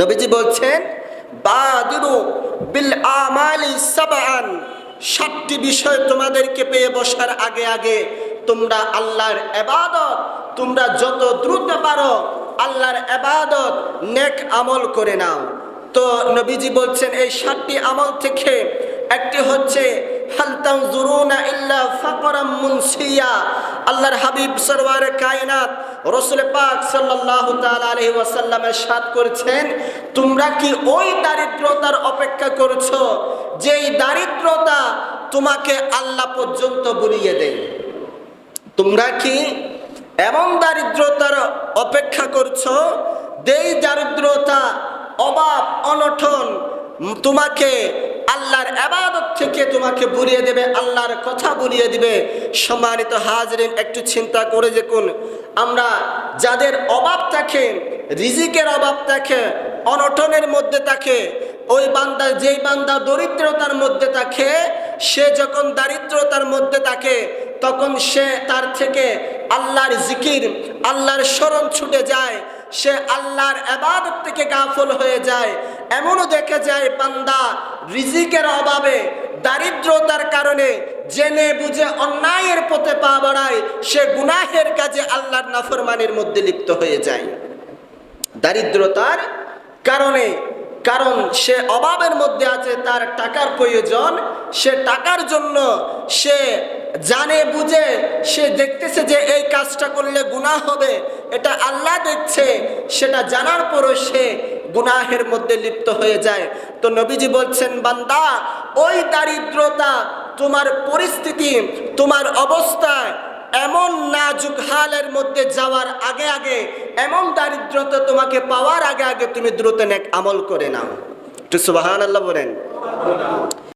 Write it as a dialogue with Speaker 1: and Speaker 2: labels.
Speaker 1: নবীজি বলছেন, বাদিরু বিল সাতটি বিষয় তোমাদেরকে পেয়ে বসার আগে আগে তোমরা আল্লাহর এবাদত, তোমরা যত দ্রুত পারো আল্লাহর এবাদত নেক আমল করে নাও। তো নবীজি বলছেন, এই সাতটি আমল থেকে একটি হচ্ছে হালতাম জুরুনা ইল্লা ফাকরাম মুনসিয়া। আল্লাহর হাবিব সরওয়ার কায়নাত রসুল পাক তাআলা আলাইহি ওয়াসাল্লামের সাথ করেছেন তোমরা কি ওই দারিদ্রতার অপেক্ষা করছ যেই দারিদ্রতা তোমাকে আল্লাহ পর্যন্ত বুলিয়ে দেয়? তোমরা কি এমন দারিদ্রতার অপেক্ষা করছ যেই দারিদ্রতা অভাব অনটন উম, তোমাকে আল্লাহর আবাদত থেকে তোমাকে বুলিয়ে দেবে, আল্লাহর কথা বুলিয়ে দিবে। সম্মানিত হাজরিন, একটু চিন্তা করে দেখুন, আমরা যাদের অভাব থাকে, রিজিকের অভাব থাকে, অনটনের মধ্যে থাকে, ওই বান্দা, যেই বান্দা দরিদ্রতার মধ্যে থাকে, সে যখন দারিদ্রতার মধ্যে থাকে, তখন সে তার থেকে আল্লাহর জিকির, আল্লাহর স্মরণ ছুটে যায়, সে আল্লাহর আবাদত থেকে গাফল হয়ে যায়। এমনও দেখা যায় বান্দা রিজিকের অভাবে, দারিদ্রতার কারণে জেনে বুঝে অন্যায়ের পথে পা বাড়ায়, সে গুনাহের কাজে আল্লাহর নাফরমানের মধ্যে লিপ্ত হয়ে যায়। দারিদ্রতার কারণে, কারণ সে অভাবের মধ্যে আছে, তার টাকার প্রয়োজন, সে টাকার জন্য সে জানে বুঝে, সে দেখতেছে যে এই কাজটা করলে গুনাহ হবে, এটা আল্লাহ দেখছে, সেটা জানার পরও সে গুনাহের মধ্যে লিপ্ত হয়ে যায়। তো নবীজি বলছেন, বান্দা, ওই দারিদ্রতা, তোমার পরিস্থিতি, তোমার অবস্থা এমন নাজুক হালের মধ্যে যাওয়ার আগে আগে, এমন দারিদ্রতা তোমাকে পাওয়ার আগে আগে তুমি দ্রুত নেক আমল করে নাও। একটু সুবাহান আল্লাহ বলেন।